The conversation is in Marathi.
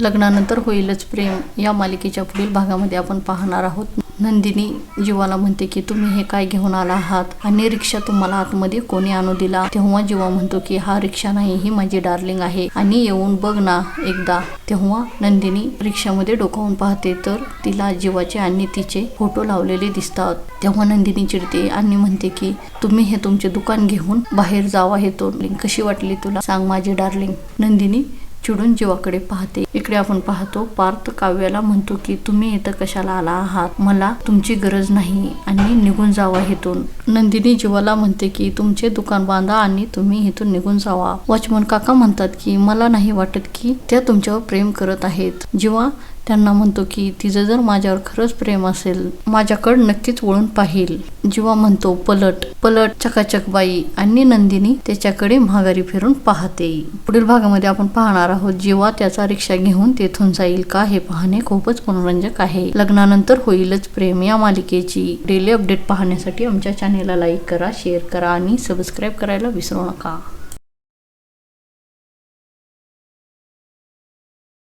लग्नानंतर होईलच प्रेम या मालिकेच्या पुढील भागामध्ये आपण पाहणार आहोत. नंदिनी जीवाला म्हणते की तुम्ही हे काय घेऊन आला आहात? आणि रिक्षा तुम्हाला आतमध्ये कोणी आणू दिला तेव्हा जीवा म्हणतो की हा रिक्षा नाही ही माझी डार्लिंग आहे. आणि येऊन बघ ना एकदा तेव्हा नंदिनी रिक्षामध्ये डोकावून पाहते तर तिला जीवाचे आणि तिचे फोटो लावलेले दिसतात. तेव्हा नंदिनी चिडते आणि म्हणते की तुम्ही हे तुमचे दुकान घेऊन बाहेर जावा हे तो. कशी वाटली तुला? सांग माझी डार्लिंग. नंदिनी चिडून जीवाकडे पाहते. इकडे आपण पाहतो पार्थ काव्याला म्हणतो की तुम्ही इथं कशाला आला आहात? मला तुमची गरज नाही आणि निघून जावा इथून. नंदिनी जीवाला म्हणते की तुमचे दुकान बांधा आणि तुम्ही इथून निघून जावा. वॉचमन काका म्हणतात की मला नाही वाटत की त्या तुमच्यावर प्रेम करत आहेत. जीवा त्यांना म्हणतो की तिचं जर माझ्यावर खरंच प्रेम असेल माझ्याकडं नक्कीच वळून पाहिल. जीवा म्हणतो पलट पलट चकाचक बाई आणि नंदिनी त्याच्याकडे महागारी फिरून पाहते. पुढील भागामध्ये आपण पाहणार आहोत जेव्हा त्याचा रिक्षा घेऊन तेथून जाईल का हे पाहणे खूपच मनोरंजक आहे. लग्नानंतर होईलच प्रेम या मालिकेची. डेली अपडेट पाहण्यासाठी आमच्या चॅनेलला लाईक करा शेअर करा आणि सबस्क्राईब करायला विसरू नका.